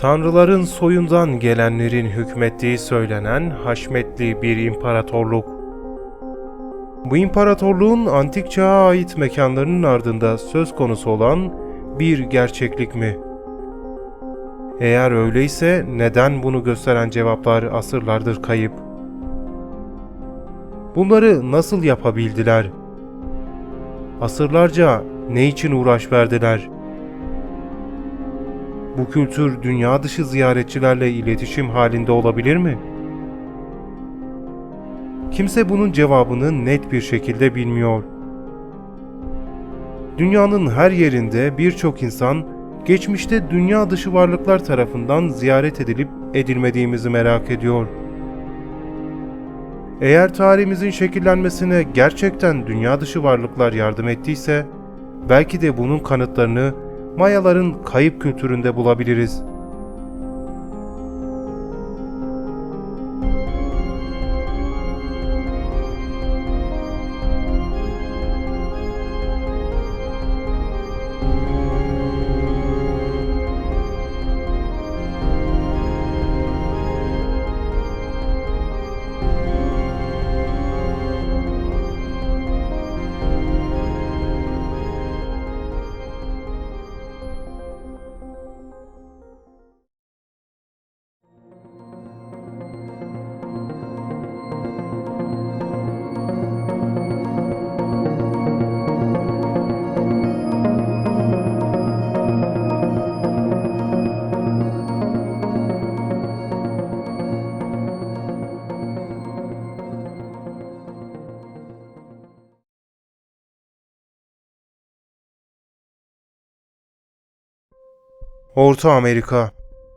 Tanrıların soyundan gelenlerin hükmettiği söylenen haşmetli bir imparatorluk. Bu imparatorluğun antik çağa ait mekanlarının ardında söz konusu olan bir gerçeklik mi? Eğer öyleyse neden bunu gösteren cevaplar asırlardır kayıp? Bunları nasıl yapabildiler? Asırlarca ne için uğraş verdiler? Bu kültür dünya dışı ziyaretçilerle iletişim halinde olabilir mi? Kimse bunun cevabını net bir şekilde bilmiyor. Dünyanın her yerinde birçok insan geçmişte dünya dışı varlıklar tarafından ziyaret edilip edilmediğimizi merak ediyor. Eğer tarihimizin şekillenmesine gerçekten dünya dışı varlıklar yardım ettiyse, belki de bunun kanıtlarını Mayaların kayıp kültüründe bulabiliriz. Orta Amerika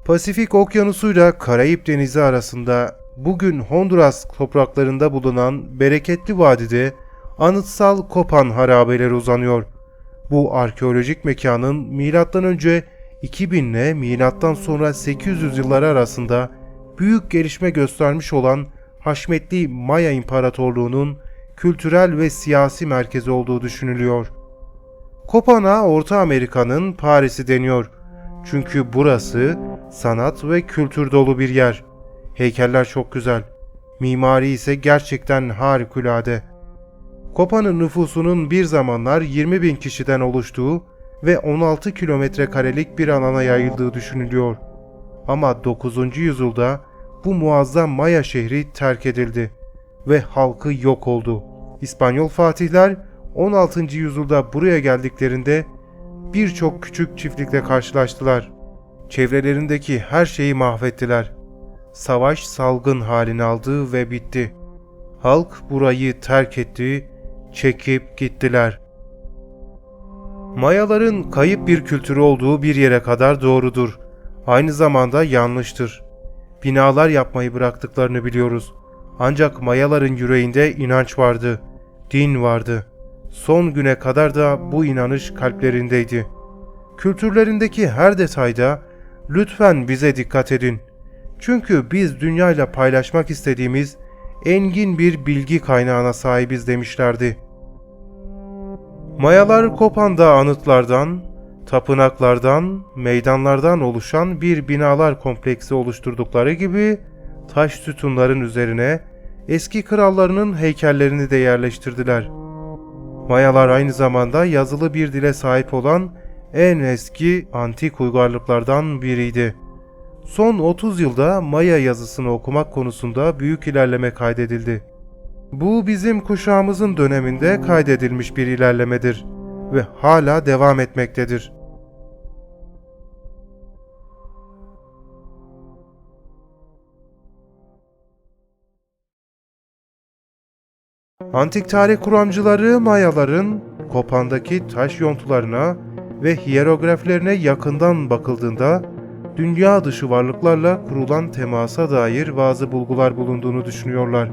Pasifik Okyanusuyla Karayip Denizi arasında bugün Honduras topraklarında bulunan bereketli vadide anıtsal Kopan harabeleri uzanıyor. Bu arkeolojik mekanın M.Ö. 2000 ile milattan sonra 800 yılları arasında büyük gelişme göstermiş olan Haşmetli Maya İmparatorluğu'nun kültürel ve siyasi merkezi olduğu düşünülüyor. Kopan'a Orta Amerika'nın Paris'i deniyor. Çünkü burası sanat ve kültür dolu bir yer. Heykeller çok güzel. Mimari ise gerçekten harikulade. Kopan'ın nüfusunun bir zamanlar 20 bin kişiden oluştuğu ve 16 kilometre karelik bir alana yayıldığı düşünülüyor. Ama 9. yüzyılda bu muazzam Maya şehri terk edildi ve halkı yok oldu. İspanyol fatihler 16. yüzyılda buraya geldiklerinde birçok küçük çiftlikle karşılaştılar. Çevrelerindeki her şeyi mahvettiler. Savaş salgın halini aldı ve bitti. Halk burayı terk etti, çekip gittiler. Mayaların kayıp bir kültürü olduğu bir yere kadar doğrudur. Aynı zamanda yanlıştır. Binalar yapmayı bıraktıklarını biliyoruz. Ancak Mayaların yüreğinde inanç vardı, din vardı.'' Son güne kadar da bu inanış kalplerindeydi. Kültürlerindeki her detayda lütfen bize dikkat edin. Çünkü biz dünyayla paylaşmak istediğimiz engin bir bilgi kaynağına sahibiz demişlerdi. Mayalar Kopan'da anıtlardan, tapınaklardan, meydanlardan oluşan bir binalar kompleksi oluşturdukları gibi taş sütunların üzerine eski krallarının heykellerini de yerleştirdiler.'' Mayalar aynı zamanda yazılı bir dile sahip olan en eski antik uygarlıklardan biriydi. Son 30 yılda Maya yazısını okumak konusunda büyük ilerleme kaydedildi. Bu bizim kuşağımızın döneminde kaydedilmiş bir ilerlemedir ve hala devam etmektedir. Antik tarih kuramcıları Mayaların Kopan'daki taş yontularına ve hierograflerine yakından bakıldığında dünya dışı varlıklarla kurulan temasa dair bazı bulgular bulunduğunu düşünüyorlar.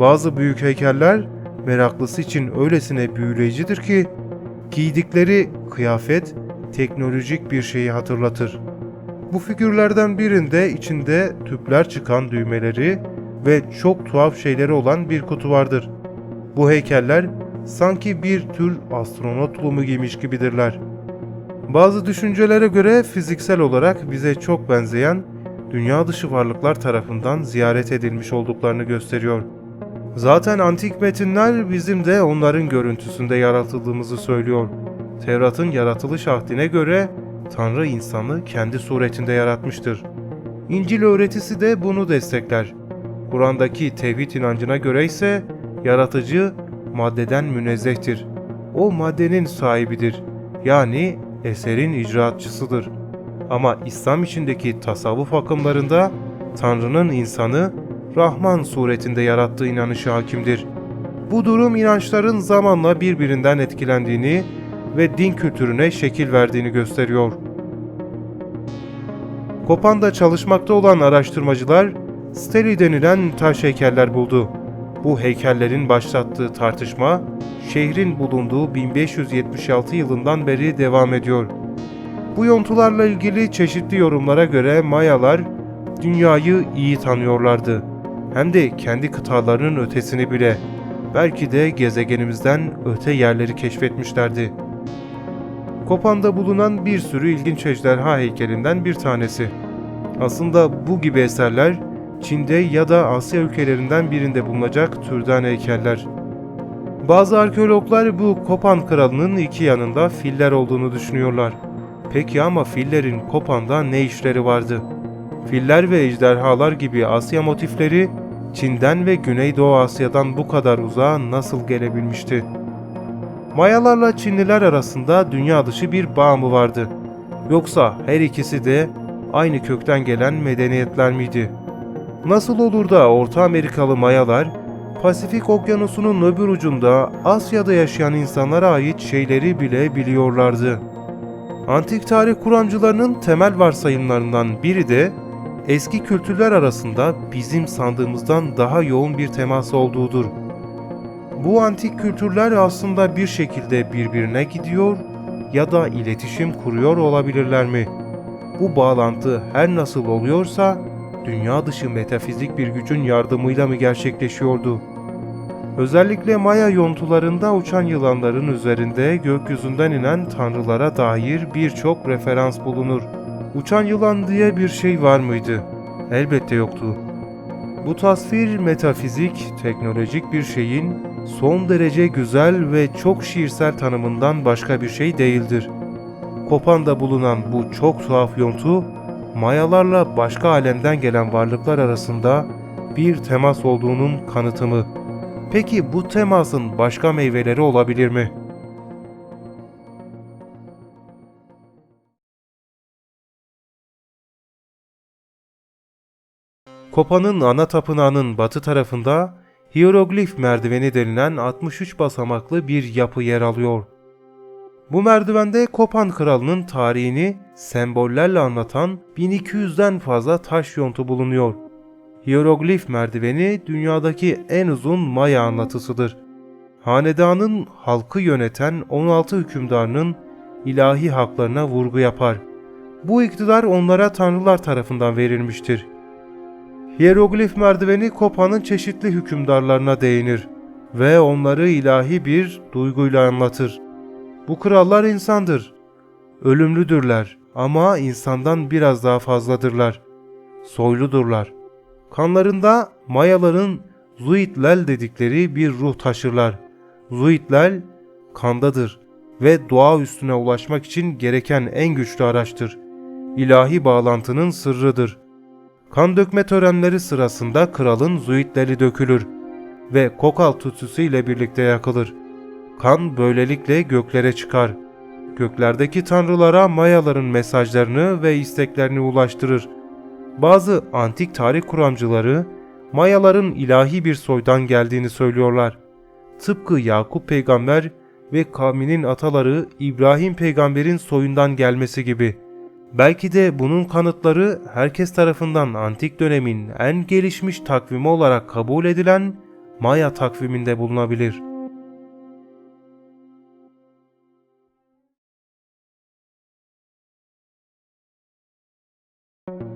Bazı büyük heykeller meraklısı için öylesine büyüleyicidir ki giydikleri kıyafet teknolojik bir şeyi hatırlatır. Bu figürlerden birinde içinde tüpler çıkan düğmeleri ve çok tuhaf şeyleri olan bir kutu vardır. Bu heykeller sanki bir tür astronot tulumu giymiş gibidirler. Bazı düşüncelere göre fiziksel olarak bize çok benzeyen dünya dışı varlıklar tarafından ziyaret edilmiş olduklarını gösteriyor. Zaten antik metinler bizim de onların görüntüsünde yaratıldığımızı söylüyor. Tevrat'ın yaratılış ahdine göre Tanrı insanı kendi suretinde yaratmıştır. İncil öğretisi de bunu destekler. Kur'an'daki tevhid inancına göre ise yaratıcı maddeden münezzehtir. O maddenin sahibidir. Yani eserin icraatçısıdır. Ama İslam içindeki tasavvuf akımlarında Tanrı'nın insanı Rahman suretinde yarattığı inanışı hakimdir. Bu durum inançların zamanla birbirinden etkilendiğini ve din kültürüne şekil verdiğini gösteriyor. Kopan'da çalışmakta olan araştırmacılar steli denilen taş heykeller buldu. Bu heykellerin başlattığı tartışma şehrin bulunduğu 1576 yılından beri devam ediyor. Bu yontularla ilgili çeşitli yorumlara göre Mayalar dünyayı iyi tanıyorlardı. Hem de kendi kıtalarının ötesini bile. Belki de gezegenimizden öte yerleri keşfetmişlerdi. Kopan'da bulunan bir sürü ilginç ejderha heykelinden bir tanesi. Aslında bu gibi eserler Çin'de ya da Asya ülkelerinden birinde bulunacak türden heykeller. Bazı arkeologlar bu Kopan kralının iki yanında filler olduğunu düşünüyorlar. Peki ama fillerin Kopan'da ne işleri vardı? Filler ve ejderhalar gibi Asya motifleri Çin'den ve Güneydoğu Asya'dan bu kadar uzağa nasıl gelebilmişti? Mayalarla Çinliler arasında dünya dışı bir bağ mı vardı? Yoksa her ikisi de aynı kökten gelen medeniyetler miydi? Nasıl olur da Orta Amerikalı Mayalar, Pasifik Okyanusu'nun öbür ucunda Asya'da yaşayan insanlara ait şeyleri bile biliyorlardı? Antik tarih kuramcılarının temel varsayımlarından biri de eski kültürler arasında bizim sandığımızdan daha yoğun bir temas olduğudur. Bu antik kültürler aslında bir şekilde birbirine gidiyor ya da iletişim kuruyor olabilirler mi? Bu bağlantı her nasıl oluyorsa dünya dışı metafizik bir gücün yardımıyla mı gerçekleşiyordu? Özellikle Maya yontularında uçan yılanların üzerinde gökyüzünden inen tanrılara dair birçok referans bulunur. Uçan yılan diye bir şey var mıydı? Elbette yoktu. Bu tasvir metafizik, teknolojik bir şeyin son derece güzel ve çok şiirsel tanımından başka bir şey değildir. Kopan'da bulunan bu çok tuhaf yontu, Mayalarla başka alemden gelen varlıklar arasında bir temas olduğunun kanıtı mı? Peki bu temasın başka meyveleri olabilir mi? Kopa'nın ana tapınağının batı tarafında hieroglif merdiveni denilen 63 basamaklı bir yapı yer alıyor. Bu merdivende Kopan kralının tarihini sembollerle anlatan 1200'den fazla taş yontu bulunuyor. Hieroglif merdiveni dünyadaki en uzun Maya anlatısıdır. Hanedanın halkı yöneten 16 hükümdarının ilahi haklarına vurgu yapar. Bu iktidar onlara tanrılar tarafından verilmiştir. Hieroglif merdiveni Kopa'nın çeşitli hükümdarlarına değinir ve onları ilahi bir duyguyla anlatır. Bu krallar insandır. Ölümlüdürler ama insandan biraz daha fazladırlar. Soyludurlar. Kanlarında Mayaların Zuitlel dedikleri bir ruh taşırlar. Zuitlel kandadır ve doğa üstüne ulaşmak için gereken en güçlü araçtır. İlahi bağlantının sırrıdır. Kan dökme törenleri sırasında kralın Zuitleli dökülür ve kokal tütsüsü ile birlikte yakılır. Kan böylelikle göklere çıkar. Göklerdeki tanrılara Mayaların mesajlarını ve isteklerini ulaştırır. Bazı antik tarih kuramcıları Mayaların ilahi bir soydan geldiğini söylüyorlar. Tıpkı Yakup peygamber ve kavminin ataları İbrahim peygamberin soyundan gelmesi gibi. Belki de bunun kanıtları herkes tarafından antik dönemin en gelişmiş takvimi olarak kabul edilen Maya takviminde bulunabilir.''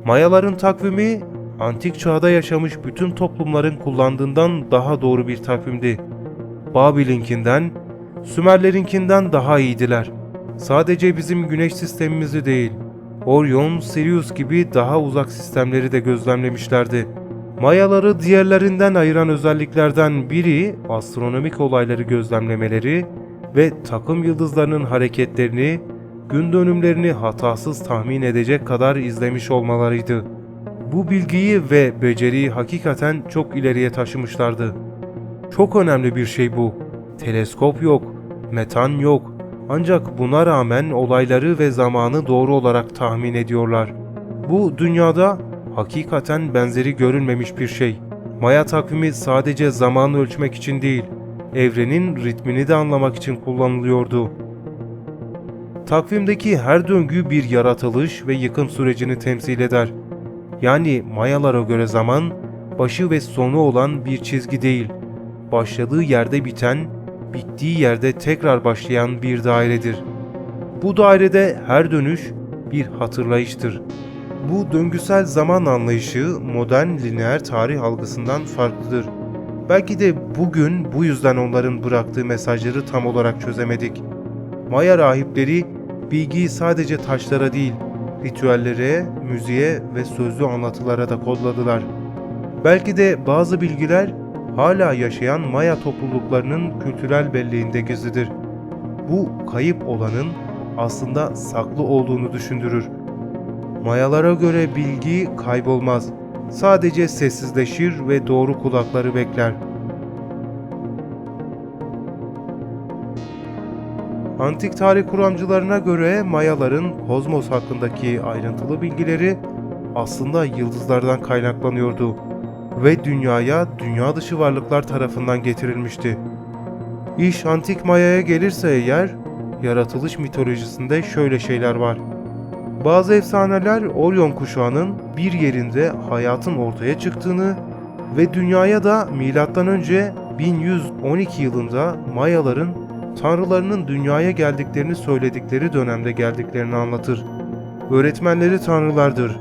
Mayaların takvimi antik çağda yaşamış bütün toplumların kullandığından daha doğru bir takvimdi. Babil'inkinden, Sümerlerinkinden daha iyiydiler. Sadece bizim güneş sistemimizi değil, Orion, Sirius gibi daha uzak sistemleri de gözlemlemişlerdi. Mayaları diğerlerinden ayıran özelliklerden biri astronomik olayları gözlemlemeleri ve takım yıldızlarının hareketlerini, gün dönümlerini hatasız tahmin edecek kadar izlemiş olmalarıydı. Bu bilgiyi ve beceriyi hakikaten çok ileriye taşımışlardı. Çok önemli bir şey bu. Teleskop yok, metan yok. Ancak buna rağmen olayları ve zamanı doğru olarak tahmin ediyorlar. Bu dünyada hakikaten benzeri görülmemiş bir şey. Maya takvimi sadece zaman ölçmek için değil, evrenin ritmini de anlamak için kullanılıyordu. Takvimdeki her döngü bir yaratılış ve yıkım sürecini temsil eder. Yani Mayalara göre zaman, başı ve sonu olan bir çizgi değil, başladığı yerde biten, bittiği yerde tekrar başlayan bir dairedir. Bu dairede her dönüş bir hatırlayıştır. Bu döngüsel zaman anlayışı modern lineer tarih algısından farklıdır. Belki de bugün bu yüzden onların bıraktığı mesajları tam olarak çözemedik. Maya rahipleri bilgiyi sadece taşlara değil, ritüellere, müziğe ve sözlü anlatılara da kodladılar. Belki de bazı bilgiler hala yaşayan Maya topluluklarının kültürel belleğinde gizlidir. Bu kayıp olanın aslında saklı olduğunu düşündürür. Mayalara göre bilgi kaybolmaz. Sadece sessizleşir ve doğru kulakları bekler. Antik tarih kuramcılarına göre Mayaların kozmos hakkındaki ayrıntılı bilgileri aslında yıldızlardan kaynaklanıyordu ve dünyaya dünya dışı varlıklar tarafından getirilmişti. İş antik Maya'ya gelirse eğer, yaratılış mitolojisinde şöyle şeyler var. Bazı efsaneler Orion kuşağının bir yerinde hayatın ortaya çıktığını ve dünyaya da M.Ö. 1112 yılında Mayaların tanrılarının dünyaya geldiklerini söyledikleri dönemde geldiklerini anlatır. Öğretmenleri tanrılardır.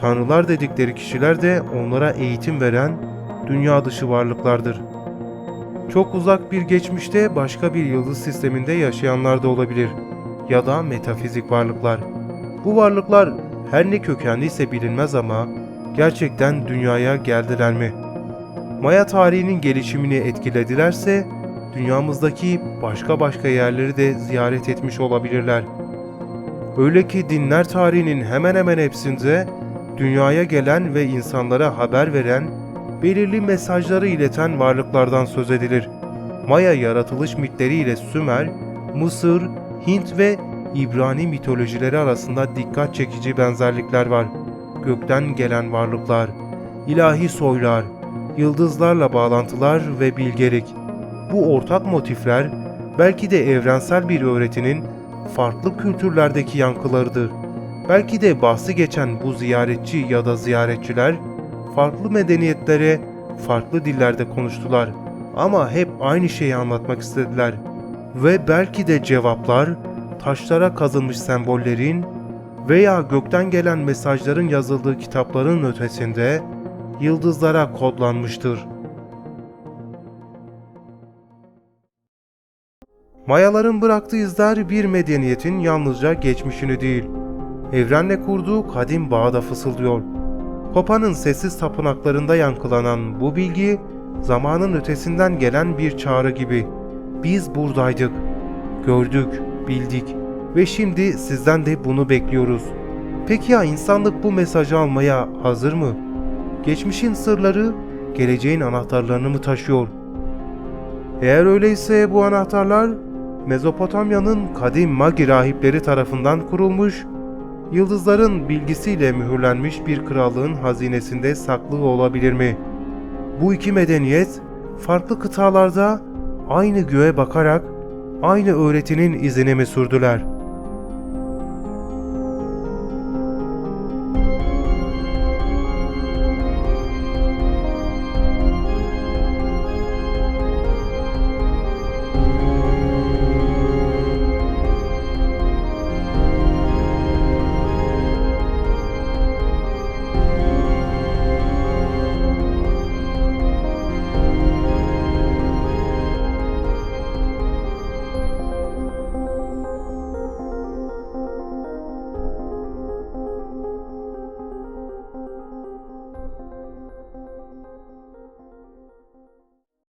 Tanrılar dedikleri kişiler de onlara eğitim veren dünya dışı varlıklardır. Çok uzak bir geçmişte başka bir yıldız sisteminde yaşayanlar da olabilir ya da metafizik varlıklar. Bu varlıklar her ne kökenliyse bilinmez ama gerçekten dünyaya geldiler mi? Maya tarihinin gelişimini etkiledilerse dünyamızdaki başka başka yerleri de ziyaret etmiş olabilirler. Öyle ki dinler tarihinin hemen hemen hepsinde dünyaya gelen ve insanlara haber veren, belirli mesajları ileten varlıklardan söz edilir. Maya yaratılış mitleri ile Sümer, Mısır, Hint ve İbrani mitolojileri arasında dikkat çekici benzerlikler var. Gökten gelen varlıklar, ilahi soylar, yıldızlarla bağlantılar ve bilgelik. Bu ortak motifler belki de evrensel bir öğretinin farklı kültürlerdeki yankılarıdır. Belki de bahsi geçen bu ziyaretçi ya da ziyaretçiler farklı medeniyetlere, farklı dillerde konuştular ama hep aynı şeyi anlatmak istediler. Ve belki de cevaplar taşlara kazınmış sembollerin veya gökten gelen mesajların yazıldığı kitapların ötesinde yıldızlara kodlanmıştır. Mayaların bıraktığı izler bir medeniyetin yalnızca geçmişini değil, evrenle kurduğu kadim bağda fısıldıyor. Kopa'nın sessiz tapınaklarında yankılanan bu bilgi, zamanın ötesinden gelen bir çağrı gibi. Biz buradaydık, gördük, bildik ve şimdi sizden de bunu bekliyoruz. Peki ya insanlık bu mesajı almaya hazır mı? Geçmişin sırları, geleceğin anahtarlarını mı taşıyor? Eğer öyleyse bu anahtarlar Mezopotamya'nın kadim Magi rahipleri tarafından kurulmuş, yıldızların bilgisiyle mühürlenmiş bir krallığın hazinesinde saklı olabilir mi? Bu iki medeniyet farklı kıtalarda aynı göğe bakarak aynı öğretinin izini mi sürdüler?''